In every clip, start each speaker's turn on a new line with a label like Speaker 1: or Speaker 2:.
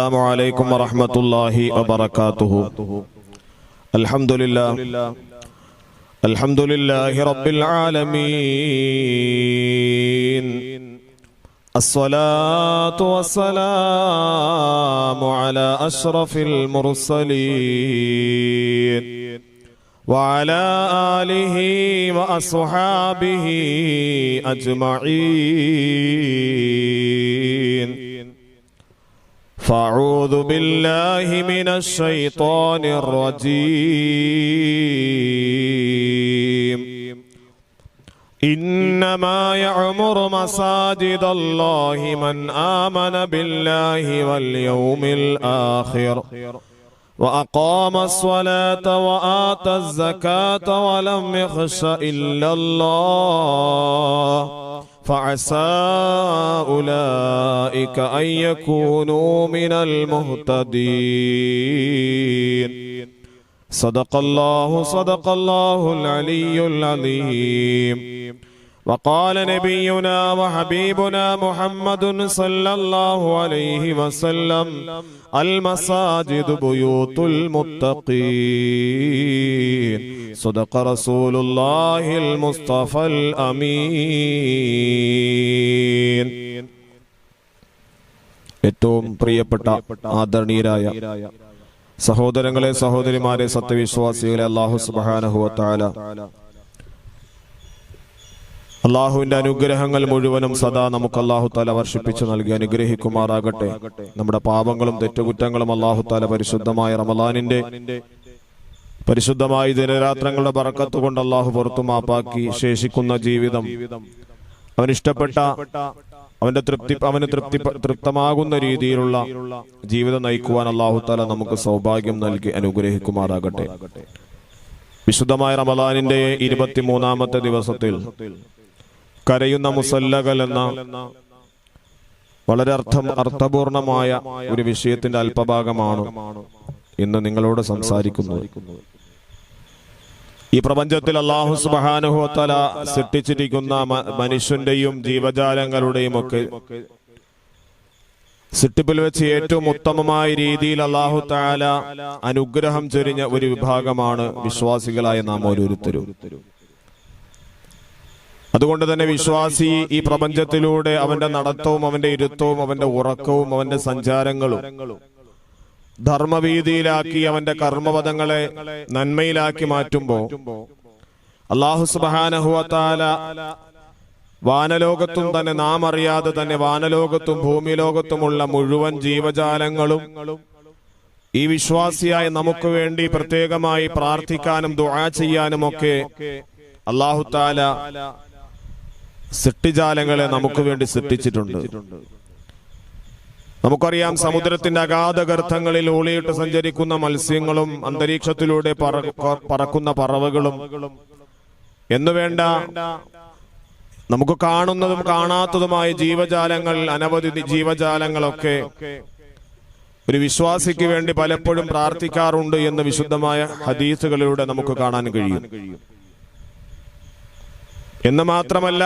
Speaker 1: السلام عليكم ورحمة الله وبركاته. الحمد لله. الحمد لله رب العالمين. الصلاة والسلام على أشرف المرسلين. وعلى آله وأصحابه أجمعين. فأعوذ بالله من الشيطان الرجيم. إنما يعمر مساجد الله من آمن بالله واليوم الآخر وأقام الصلاة وآتى الزكاة ولم يخش إلا الله. فعسى أولئك أن يكونوا من المهتدين. صدق الله صدق الله العلي العظيم. وقال نبينا وحبيبنا محمد صلى الله عليه وسلم المساجد بيوت المتقين صدق رسول الله المصطفى الأمين ഏറ്റവും പ്രിയപ്പെട്ട ആദരണീയരായ സഹോദരങ്ങളെ സഹോദരിമാരെ സത്യവിശ്വാസികളെ അള്ളാഹു സുബാനഹുവത്താല അള്ളാഹുവിന്റെ അനുഗ്രഹങ്ങൾ മുഴുവനും സദാ നമുക്ക് അള്ളാഹു താല വർഷിപ്പിച്ചു നൽകി അനുഗ്രഹിക്കുമാറാകട്ടെ. നമ്മുടെ പാപങ്ങളും തെറ്റുകുറ്റങ്ങളും അള്ളാഹു താല പരിശുദ്ധമായ റമലാനിന്റെ പരിശുദ്ധമായ ദിനരാത്രങ്ങളുടെ പറക്കത്ത് കൊണ്ട് അള്ളാഹു പുറത്തു മാപ്പാക്കി ശേഷിക്കുന്ന ജീവിതം. അവനിഷ്ടപ്പെട്ട അവന്റെ തൃപ്തി അവന് തൃപ്തി തൃപ്തമാകുന്ന രീതിയിലുള്ള ജീവിതം നയിക്കുവാൻ അള്ളാഹു താല നമുക്ക് സൗഭാഗ്യം നൽകി അനുഗ്രഹിക്കുമാറാകട്ടെ. വിശുദ്ധമായ റമലാനിന്റെ ഇരുപത്തിമൂന്നാമത്തെ ദിവസത്തിൽ കരയുന്ന മുസല്ലകൾ എന്ന വളരെ അർത്ഥം അർത്ഥപൂർണമായ ഒരു വിഷയത്തിന്റെ അല്പഭാഗമാണ് ഇന്ന് നിങ്ങളോട് സംസാരിക്കുന്നത്. ഈ പ്രപഞ്ചത്തിൽ അള്ളാഹു സുബാനുഹോത്തല സൃഷ്ടിച്ചിരിക്കുന്ന മനുഷ്യന്റെയും ജീവജാലങ്ങളുടെയും ഒക്കെ സിട്ടിപ്പിൽ വെച്ച് ഏറ്റവും ഉത്തമമായ രീതിയിൽ അള്ളാഹു താല അനുഗ്രഹം ചൊരിഞ്ഞ ഒരു വിഭാഗമാണ് വിശ്വാസികളായ നാം ഓരോരുത്തരും. അതുകൊണ്ട് തന്നെ വിശ്വാസി ഈ പ്രപഞ്ചത്തിലൂടെ അവന്റെ നടത്തവും അവന്റെ ഇരുത്തവും അവന്റെ ഉറക്കവും അവന്റെ സഞ്ചാരങ്ങളും ധർമ്മവീതിയിലാക്കി അവന്റെ കർമ്മപദങ്ങളെ നന്മയിലാക്കി മാറ്റുമ്പോ അള്ളാഹു സുബാനഹുവത്താല വാനലോകത്തും തന്നെ നാം അറിയാതെ തന്നെ വാനലോകത്തും ഭൂമിലോകത്തുമുള്ള മുഴുവൻ ജീവജാലങ്ങളും ഈ വിശ്വാസിയായ നമുക്ക് വേണ്ടി പ്രത്യേകമായി പ്രാർത്ഥിക്കാനും ദുആ ചെയ്യാനും ഒക്കെ അള്ളാഹു താല സൃഷ്ടിജാലങ്ങളെ നമുക്ക് വേണ്ടി സൃഷ്ടിച്ചിട്ടുണ്ട് നമുക്കറിയാം സമുദ്രത്തിന്റെ അഗാധ ഗർത്തങ്ങളിൽ ഓളിയിട്ട് സഞ്ചരിക്കുന്ന മത്സ്യങ്ങളും അന്തരീക്ഷത്തിലൂടെ പറക്കുന്ന പറവകളും എന്നുവേണ്ട നമുക്ക് കാണുന്നതും കാണാത്തതുമായ ജീവജാലങ്ങൾ അനവധി ജീവജാലങ്ങളൊക്കെ ഒരു വിശ്വാസിക്ക് വേണ്ടി പലപ്പോഴും പ്രാർത്ഥിക്കാറുണ്ട് എന്ന് വിശുദ്ധമായ ഹദീസുകളിലൂടെ നമുക്ക് കാണാൻ കഴിയും. എന്ന് മാത്രമല്ല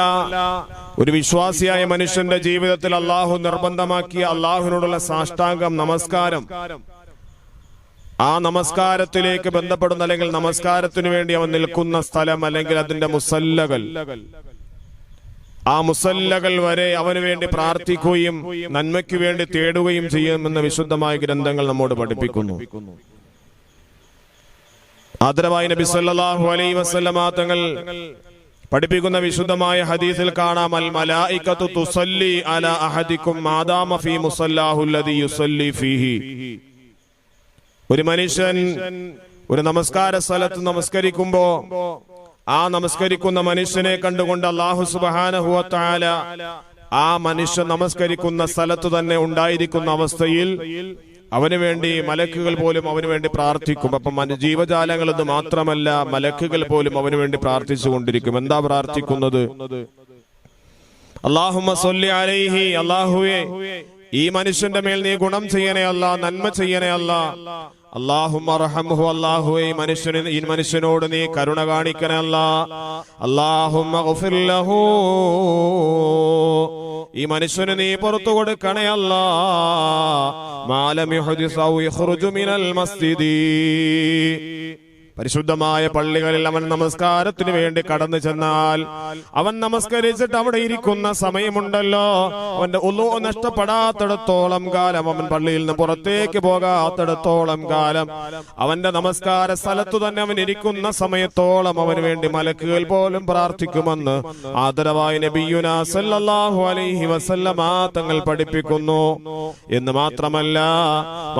Speaker 1: ഒരു വിശ്വാസിയായ മനുഷ്യന്റെ ജീവിതത്തിൽ അള്ളാഹു നിർബന്ധമാക്കിയ അള്ളാഹുവിനോടുള്ള സാഷ്ടാംഗം നമസ്കാരം. ആ നമസ്കാരത്തിലേക്ക് ബന്ധപ്പെടുന്ന അല്ലെങ്കിൽ നമസ്കാരത്തിനു വേണ്ടി അവൻ നിൽക്കുന്ന സ്ഥലം അല്ലെങ്കിൽ അതിന്റെ മുസല്ലകൾ. ആ മുസല്ലകൾ വരെ അവന് വേണ്ടി പ്രാർത്ഥിക്കുകയും നന്മയ്ക്ക് വേണ്ടി തേടുകയും ചെയ്യുമെന്ന് വിശുദ്ധമായ ഗ്രന്ഥങ്ങൾ നമ്മോട് പഠിപ്പിക്കുന്നു. ആദരവായി നബി സല്ലല്ലാഹു അലൈഹി വസല്ലമ തങ്ങൾ പഠിപ്പിക്കുന്ന വിശുദ്ധമായ ഹദീസിൽ കാണാം അൽ തുസല്ലി അഹദിക്കും മാദാമ ഫീ മുസല്ലാഹുല്ലദി യുസല്ലി ഫീഹി. ഒരു മനുഷ്യൻ ഒരു നമസ്കാര സ്ഥലത്ത് നമസ്കരിക്കുമ്പോ ആ നമസ്കരിക്കുന്ന മനുഷ്യനെ കണ്ടുകൊണ്ട് അള്ളാഹു തആല ആ മനുഷ്യൻ നമസ്കരിക്കുന്ന സ്ഥലത്ത് തന്നെ ഉണ്ടായിരിക്കുന്ന അവസ്ഥയിൽ അവന് വേണ്ടി മലക്കുകൾ പോലും അവന് വേണ്ടി പ്രാർത്ഥിക്കും. അപ്പം എന്ന് മാത്രമല്ല മലക്കുകൾ പോലും അവന് വേണ്ടി പ്രാർത്ഥിച്ചു കൊണ്ടിരിക്കും. എന്താ പ്രാർത്ഥിക്കുന്നത്? അള്ളാഹുമ്മ അള്ളാഹുവേ ഈ മനുഷ്യന്റെ മേൽ നീ ഗുണം ചെയ്യണേ അല്ല നന്മ ചെയ്യണേ അല്ല. അള്ളാഹുമ്മ റഹംഹു അല്ലാഹുവേ ഈ മനുഷ്യന് ഈ മനുഷ്യനോട് നീ കരുണ കാണിക്കണേ അല്ല. ലഹു. ഈ മനുഷ്യന് നീ പുറത്തു കൊടുക്കണേ അല്ലാ. മാലം മിനൽ മസ്ജിദി. പരിശുദ്ധമായ പള്ളികളിൽ അവൻ നമസ്കാരത്തിന് വേണ്ടി കടന്നു ചെന്നാൽ അവൻ നമസ്കരിച്ചിട്ട് അവിടെ ഇരിക്കുന്ന സമയമുണ്ടല്ലോ. അവന്റെ ഉലു നഷ്ടപ്പെടാത്തിടത്തോളം കാലം അവൻ പള്ളിയിൽ നിന്ന് പുറത്തേക്ക് പോകാത്തിടത്തോളം കാലം. അവന്റെ നമസ്കാര സ്ഥലത്തു തന്നെ അവൻ ഇരിക്കുന്ന സമയത്തോളം അവന് വേണ്ടി മലക്കുകൾ പോലും പ്രാർത്ഥിക്കുമെന്ന് ആദരവായ നബിയുന സല്ലല്ലാഹു അലൈഹി വസല്ലമ തങ്ങൾ പഠിപ്പിക്കുന്നു. എന്ന് മാത്രമല്ല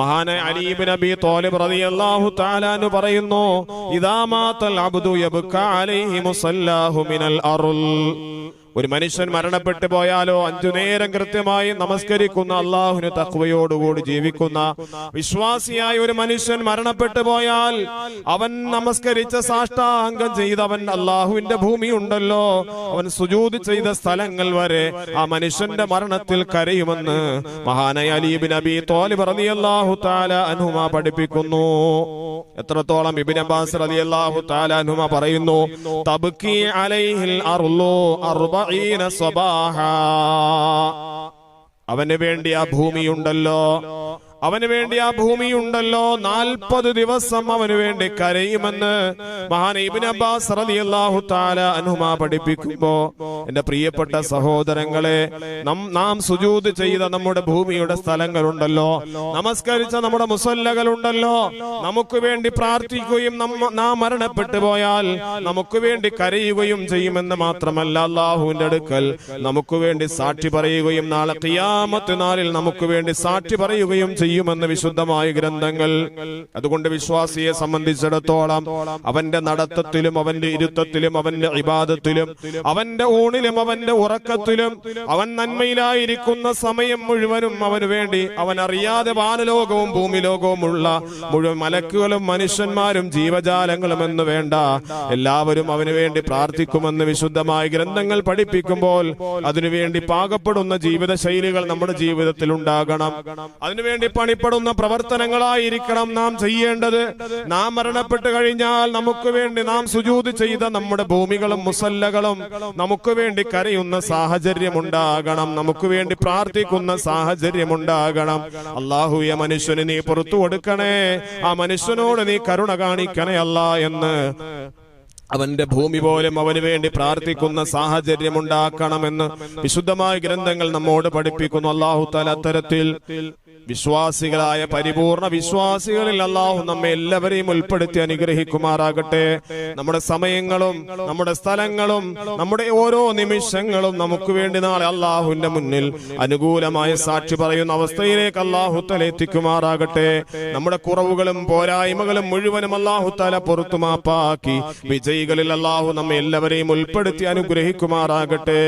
Speaker 1: മഹാന അലീബ് നബി തോലിബ് റളിയല്ലാഹു തആല പറയുന്നു ഇദാ മാതൽ അബ്ദു യബ്ക അലൈഹി മുസല്ലാഹു മിനൽ അറുൽ ഒരു മനുഷ്യൻ മരണപ്പെട്ടു പോയാലോ അഞ്ചു നേരം കൃത്യമായി നമസ്കരിക്കുന്ന അള്ളാഹുന് തക്വയോടുകൂടി ജീവിക്കുന്ന വിശ്വാസിയായ ഒരു മനുഷ്യൻ മരണപ്പെട്ടു പോയാൽ അവൻ നമസ്കരിച്ച സാഷ്ടാംഗം ചെയ്തവൻ അള്ളാഹുവിന്റെ ഭൂമി ഉണ്ടല്ലോ അവൻ സുജൂത് ചെയ്ത സ്ഥലങ്ങൾ വരെ ആ മനുഷ്യന്റെ മരണത്തിൽ കരയുമെന്ന് മഹാനായ അലീബിൻ അബി തോലി തോലിബ് അള്ളാഹു താല അനുമ പഠിപ്പിക്കുന്നു. എത്രത്തോളം ഇബ്നു അബ്ബാസ് റതി അള്ളാഹു താല അനുമ പറയുന്നു തബുക്കി അലൈഹിൽ അർബഈന സ്വബാഹ അവന് വേണ്ടി ആ ഭൂമിയുണ്ടല്ലോ. അവന് വേണ്ടി ആ ഭൂമിയുണ്ടല്ലോ. നാൽപ്പത് ദിവസം അവന് വേണ്ടി കരയുമെന്ന് മഹാനൈബിൻ അബ്ബാസ് റളിയല്ലാഹു തആല അനുമ പഠിപ്പിക്കുമ്പോ എന്റെ പ്രിയപ്പെട്ട സഹോദരങ്ങളെ നാം സുജൂദ് ചെയ്ത നമ്മുടെ ഭൂമിയുടെ സ്ഥലങ്ങളുണ്ടല്ലോ. നമസ്കരിച്ച നമ്മുടെ മുസല്ലകളുണ്ടല്ലോ. നമുക്ക് വേണ്ടി പ്രാർത്ഥിക്കുകയും നാം മരണപ്പെട്ടു പോയാൽ നമുക്ക് വേണ്ടി കരയുകയും ചെയ്യുമെന്ന് മാത്രമല്ല അള്ളാഹുവിന്റെ അടുക്കൽ നമുക്ക് വേണ്ടി സാക്ഷി പറയുകയും നാളെ ഖിയാമത്ത് നാളിൽ നമുക്ക് വേണ്ടി സാക്ഷി പറയുകയും ചെയ്യുമെന്ന് വിശുദ്ധമായ ഗ്രന്ഥങ്ങൾ. അതുകൊണ്ട് വിശ്വാസിയെ സംബന്ധിച്ചിടത്തോളം അവന്റെ നടത്തത്തിലും അവന്റെ ഇരുത്തത്തിലും അവന്റെ ഇബാദത്തിലും അവന്റെ ഊണിലും അവന്റെ ഉറക്കത്തിലും അവൻ നന്മയിലായിരിക്കുന്ന സമയം മുഴുവനും അവന് വേണ്ടി അവൻ അറിയാതെ വാനലോകവും ഭൂമിലോകവും ഉള്ള മുഴുവൻ മലക്കുകളും മനുഷ്യന്മാരും ജീവജാലങ്ങളും എന്ന് വേണ്ട. എല്ലാവരും അവന് വേണ്ടി പ്രാർത്ഥിക്കുമെന്ന് വിശുദ്ധമായ ഗ്രന്ഥങ്ങൾ പഠിപ്പിക്കുമ്പോൾ അതിനുവേണ്ടി പാകപ്പെടുന്ന ജീവിത ശൈലികൾ നമ്മുടെ ജീവിതത്തിൽ ഉണ്ടാകണം. അതിനുവേണ്ടി പണിപ്പെടുന്ന പ്രവർത്തനങ്ങളായിരിക്കണം നാം ചെയ്യേണ്ടത്. നാം മരണപ്പെട്ട് കഴിഞ്ഞാൽ നമുക്ക് വേണ്ടി നാം സുജൂത് ചെയ്ത നമ്മുടെ ഭൂമികളും മുസല്ലകളും നമുക്ക് വേണ്ടി കരയുന്ന സാഹചര്യം ഉണ്ടാകണം നമുക്ക് വേണ്ടി പ്രാർത്ഥിക്കുന്ന സാഹചര്യം ഉണ്ടാകണം അള്ളാഹുയ മനുഷ്യന് നീ പുറത്തു കൊടുക്കണേ. ആ മനുഷ്യനോട് നീ കരുണ കാണിക്കണേ അല്ല എന്ന്. അവന്റെ ഭൂമി പോലും അവന് വേണ്ടി പ്രാർത്ഥിക്കുന്ന സാഹചര്യം ഉണ്ടാക്കണമെന്ന് വിശുദ്ധമായ ഗ്രന്ഥങ്ങൾ നമ്മോട് പഠിപ്പിക്കുന്നു. അള്ളാഹു തല അത്തരത്തിൽ വിശ്വാസികളായ പരിപൂർണ വിശ്വാസികളിൽ അള്ളാഹു നമ്മെ എല്ലാവരെയും ഉൾപ്പെടുത്തി അനുഗ്രഹിക്കുമാറാകട്ടെ. നമ്മുടെ സമയങ്ങളും നമ്മുടെ സ്ഥലങ്ങളും നമ്മുടെ ഓരോ നിമിഷങ്ങളും നമുക്ക് വേണ്ടി നാളെ അള്ളാഹുവിന്റെ മുന്നിൽ അനുകൂലമായ സാക്ഷി പറയുന്ന അവസ്ഥയിലേക്ക് അള്ളാഹുത്തല എത്തിക്കുമാറാകട്ടെ. നമ്മുടെ കുറവുകളും പോരായ്മകളും മുഴുവനും അള്ളാഹു തല മാപ്പാക്കി വിജയികളിൽ അള്ളാഹു നമ്മെ എല്ലാവരെയും ഉൾപ്പെടുത്തി അനുഗ്രഹിക്കുമാറാകട്ടെ.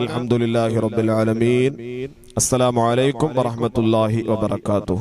Speaker 1: അലഹമുല്ലാഹി റബ്ബുൽ ആലമീൻ. അസ്സലാമലൈക്കും വറഹമത്തല്ലാഹി വബർക്കാത്തു